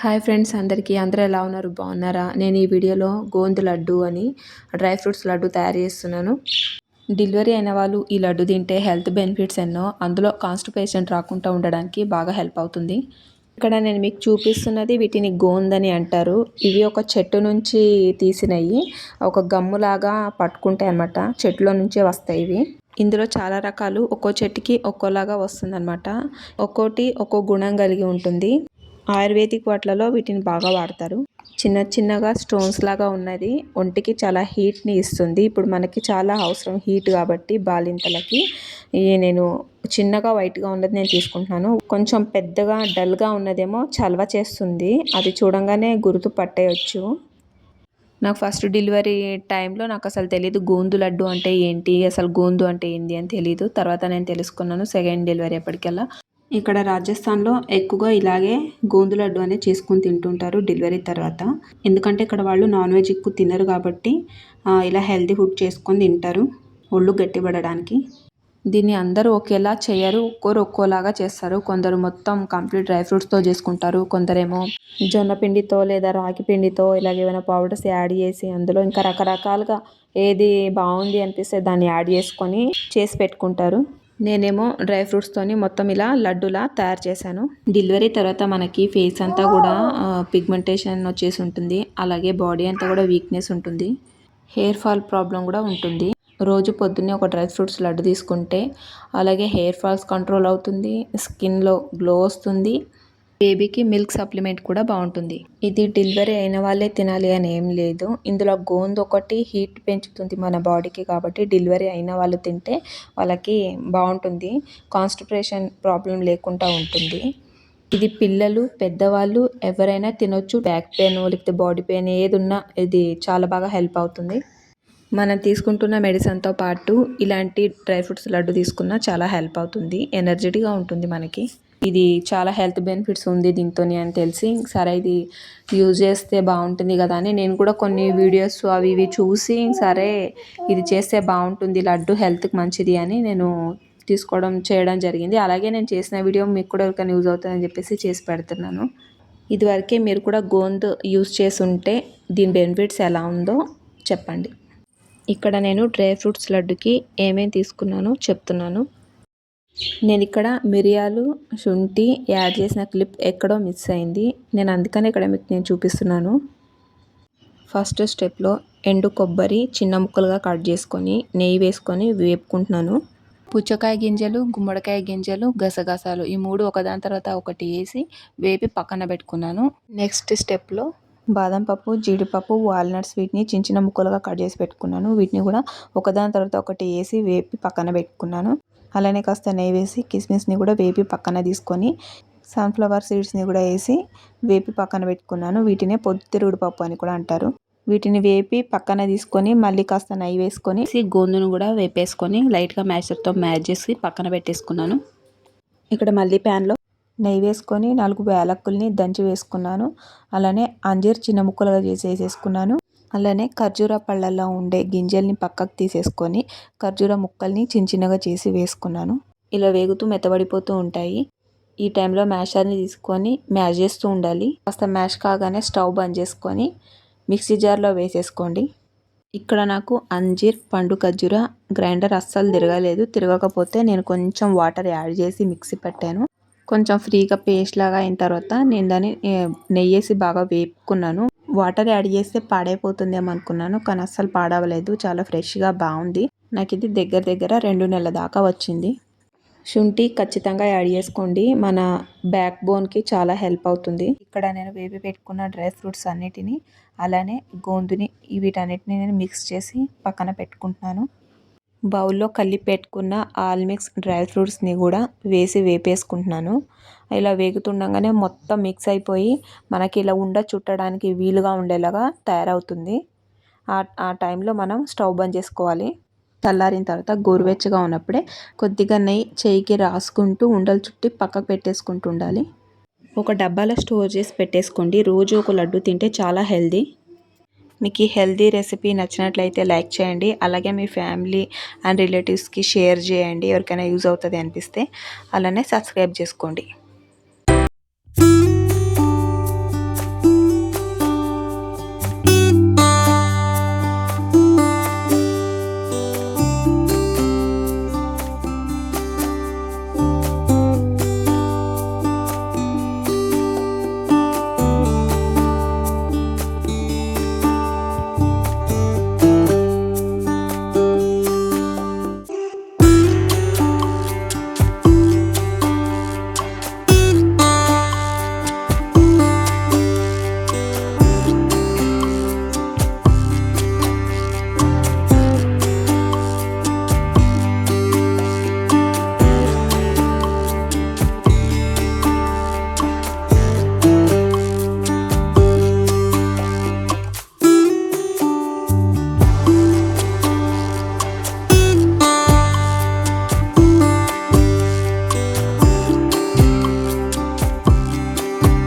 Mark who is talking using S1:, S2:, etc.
S1: Hi friends అందరికీ. అందరూ ఎలా ఉన్నారు? బాగున్నారా? నేను ఈ వీడియోలో గోంద్ లడ్డు అని డ్రై ఫ్రూట్స్ లడ్డు తయారు చేస్తున్నాను. డెలివరీ అయిన వాళ్ళు ఈ లడ్డు తింటే హెల్త్ బెనిఫిట్స్ ఎన్నో అందులో కాన్స్టిపేషన్ రాకుండా ఉండడానికి బాగా హెల్ప్ అవుతుంది. ఇక్కడ నేను మీకు చూపిస్తున్నది వీటిని గోందని అంటారు. ఇవి ఒక చెట్టు నుంచి తీసినవి ఒక గమ్ములాగా పట్టుకుంటాయి అన్నమాట. చెట్టులో నుంచే వస్తాయి ఇవి. ఇందులో చాలా రకాలు ఒక్కో చెట్టుకి ఒక్కోలాగా వస్తుందన్నమాట. ఒక్కోటి ఒక్కో గుణం కలిగి ఉంటుంది. ఆయుర్వేదిక్ వాటిలలో వీటిని బాగా వాడతారు. చిన్న చిన్నగా స్టోన్స్ లాగా ఉన్నది. ఒంటికి చాలా హీట్ని ఇస్తుంది. ఇప్పుడు మనకి చాలా అవసరం హీట్ కాబట్టి బాలింతలకి. నేను చిన్నగా వైట్గా ఉన్నది నేను తీసుకుంటున్నాను. కొంచెం పెద్దగా డల్గా ఉన్నదేమో చలవ చేస్తుంది. అది చూడంగానే గుర్తు పట్టేయచ్చు. నాకు ఫస్ట్ డెలివరీ టైంలో నాకు అసలు తెలియదు గోందు లడ్డు అంటే ఏంటి అసలు గోందు అంటే ఏంటి అని తెలియదు తర్వాత నేను తెలుసుకున్నాను సెకండ్ డెలివరీ ఎప్పటికెల్లా. ఇక్కడ రాజస్థాన్లో ఎక్కువగా ఇలాగే గోందు లడ్డు అనేది చేసుకొని తింటుంటారు డెలివరీ తర్వాత. ఎందుకంటే ఇక్కడ వాళ్ళు నాన్ వెజ్ ఎక్కువ తినరు కాబట్టి ఇలా హెల్తీ ఫుడ్ చేసుకొని తింటారు ఒళ్ళు గట్టిపడడానికి. దీన్ని అందరూ ఒకేలా చేయరు ఒక్కోరు ఒక్కోలాగా చేస్తారు. కొందరు మొత్తం కంప్లీట్ డ్రై ఫ్రూట్స్తో చేసుకుంటారు కొందరేమో జొన్న పిండితో లేదా రాగి పిండితో ఇలాగ ఏమైనా పౌడర్స్ యాడ్ చేసి అందులో ఇంకా రకరకాలుగా ఏది బాగుంది అనిపిస్తే దాన్ని యాడ్ చేసుకొని చేసి పెట్టుకుంటారు. నేనేమో డ్రై ఫ్రూట్స్తోని మొత్తం ఇలా లడ్డులా తయారు చేశాను. డెలివరీ తర్వాత మనకి ఫేస్ అంతా కూడా పిగ్మెంటేషన్ వచ్చేసి ఉంటుంది. అలాగే బాడీ అంతా కూడా వీక్నెస్ ఉంటుంది. హెయిర్ ఫాల్ ప్రాబ్లం కూడా ఉంటుంది. రోజు పొద్దున్నే ఒక డ్రై ఫ్రూట్స్ లడ్డు తీసుకుంటే అలాగే హెయిర్ ఫాల్స్ కంట్రోల్ అవుతుంది. స్కిన్లో గ్లో వస్తుంది. బేబీకి మిల్క్ సప్లిమెంట్ కూడా బాగుంటుంది. ఇది డెలివరీ అయిన వాళ్ళే తినాలి అని ఏం లేదు. ఇందులో గోంద ఒకటి హీట్ పెంచుతుంది మన బాడీకి కాబట్టి డెలివరీ అయిన వాళ్ళు తింటే వాళ్ళకి బాగుంటుంది. కాన్స్టిపేషన్ ప్రాబ్లం లేకుండా ఉంటుంది. ఇది పిల్లలు పెద్దవాళ్ళు ఎవరైనా తినొచ్చు. బ్యాక్ పెయిన్ లేకపోతే బాడీ పెయిన్ ఏది ఉన్నా ఇది చాలా బాగా హెల్ప్ అవుతుంది. మనం తీసుకుంటున్న మెడిసిన్తో పాటు ఇలాంటి డ్రై ఫ్రూట్స్ లడ్డు తీసుకున్న చాలా హెల్ప్ అవుతుంది. ఎనర్జెటిక్గా ఉంటుంది మనకి. ఇది చాలా హెల్త్ బెనిఫిట్స్ ఉంది దీంతో అని తెలిసి సరే ఇది యూజ్ చేస్తే బాగుంటుంది కదా అని నేను కూడా కొన్ని వీడియోస్ అవి ఇవి చూసి సరే ఇది చేస్తే బాగుంటుంది లడ్డు హెల్త్కి మంచిది అని నేను తీసుకోవడం చేయడం జరిగింది. అలాగే నేను చేసిన వీడియో మీకు కూడా ఎవరికైనా యూజ్ అవుతుందని చెప్పేసి చేసి పెడుతున్నాను. ఇదివరకే మీరు కూడా గోంద్ యూజ్ చేసి ఉంటే దీని బెనిఫిట్స్ ఎలా ఉందో చెప్పండి. ఇక్కడ నేను డ్రై ఫ్రూట్స్ లడ్డుకి ఏమేమి తీసుకున్నానో చెప్తున్నాను. నేను ఇక్కడ మిరియాలు శుంఠి యాడ్ చేసిన క్లిప్ ఎక్కడో మిస్ అయింది. నేను అందుకనే ఇక్కడ మీకు నేను చూపిస్తున్నాను. ఫస్ట్ స్టెప్లో ఎండు కొబ్బరి చిన్న ముక్కలుగా కట్ చేసుకొని నెయ్యి వేసుకొని వేపుకుంటున్నాను. పుచ్చకాయ గింజలు గుమ్మడికాయ గింజలు గసగసాలు ఈ మూడు ఒకదాని తర్వాత ఒకటి వేసి వేపి పక్కన పెట్టుకున్నాను. నెక్స్ట్ స్టెప్లో బాదం పప్పు జీడిపప్పు వాల్నట్స్ వీటిని చిన్న చిన్న ముక్కలుగా కట్ చేసి పెట్టుకున్నాను. వీటిని కూడా ఒకదాని తర్వాత ఒకటి వేసి వేపి పక్కన పెట్టుకున్నాను. అలానే కాస్త నెయ్యి వేసి కిస్మిస్ని కూడా వేపి పక్కన తీసుకొని సన్ఫ్లవర్ సీడ్స్ని కూడా వేసి వేపి పక్కన పెట్టుకున్నాను. వీటినే పొద్దుతిరుగుడు పప్పు అని కూడా అంటారు. వీటిని వేపి పక్కన తీసుకొని మళ్ళీ కాస్త నెయ్యి వేసుకొని గోందును కూడా వేపేసుకొని లైట్గా మ్యాషర్తో మ్యాచ్ చేసి పక్కన పెట్టేసుకున్నాను. ఇక్కడ మళ్ళీ ప్యాన్లో నెయ్యి వేసుకొని నాలుగు యాలక్కుల్ని దంచి వేసుకున్నాను. అలానే అంజీర్ చిన్న ముక్కలుగా చేసి వేసేసుకున్నాను. అలానే ఖర్జూర పళ్ళల్లో ఉండే గింజల్ని పక్కకు తీసేసుకొని ఖర్జూర ముక్కల్ని చిన్న చిన్నగా చేసి వేసుకున్నాను. ఇలా వేగుతూ మెత్తబడిపోతూ ఉంటాయి. ఈ టైంలో మ్యాషర్ని తీసుకొని మ్యాష్ చేస్తూ ఉండాలి. కాస్త మ్యాష్ కాగానే స్టవ్ బంద్ చేసుకొని మిక్సీ జార్లో వేసేసుకోండి. ఇక్కడ నాకు అంజీర్ పండు ఖర్జూర గ్రైండర్ అస్సలు తిరగలేదు. తిరగకపోతే నేను కొంచెం వాటర్ యాడ్ చేసి మిక్సీ పెట్టాను. కొంచెం ఫ్రీగా పేస్ట్ లాగా అయిన తర్వాత నేను దాన్ని నెయ్యేసి బాగా వేపుకున్నాను. వాటర్ యాడ్ చేస్తే పాడైపోతుందేమో అనుకున్నాను కానీ అస్సలు పాడవలేదు. చాలా ఫ్రెష్గా బాగుంది. నాకు ఇది దగ్గర దగ్గర రెండు నెలల దాకా వచ్చింది. శుంఠి ఖచ్చితంగా యాడ్ చేసుకోండి. మన బ్యాక్ బోన్కి చాలా హెల్ప్ అవుతుంది. ఇక్కడ నేను వేపి పెట్టుకున్న డ్రై ఫ్రూట్స్ అన్నిటిని అలానే గోందుని వీటన్నిటిని నేను మిక్స్ చేసి పక్కన పెట్టుకుంటున్నాను. బౌల్లో కలిపి పెట్టుకున్న ఆల్ మిక్స్ డ్రై ఫ్రూట్స్ని కూడా వేసి వేపేసుకుంటున్నాను. ఇలా వేగుతుండగానే మొత్తం మిక్స్ అయిపోయి మనకి ఇలా ఉండ చుట్టడానికి వీలుగా ఉండేలాగా తయారవుతుంది. ఆ టైంలో మనం స్టవ్ బంద్ చేసుకోవాలి. చల్లారిన తర్వాత గోరువెచ్చగా ఉన్నప్పుడే కొద్దిగా నెయ్యి చేయికి రాసుకుంటూ ఉండలు చుట్టి పక్కకు పెట్టేసుకుంటూ ఉండాలి. ఒక డబ్బాలో స్టోర్ చేసి పెట్టేసుకోండి. రోజు ఒక లడ్డు తింటే చాలా హెల్దీ. మీకు ఈ హెల్దీ రెసిపీ నచ్చినట్లయితే లైక్ చేయండి. అలాగే మీ ఫ్యామిలీ అండ్ రిలేటివ్స్కి షేర్ చేయండి. ఎవరికైనా యూజ్ అవుతుంది అనిపిస్తే అలానే సబ్స్క్రైబ్ చేసుకోండి.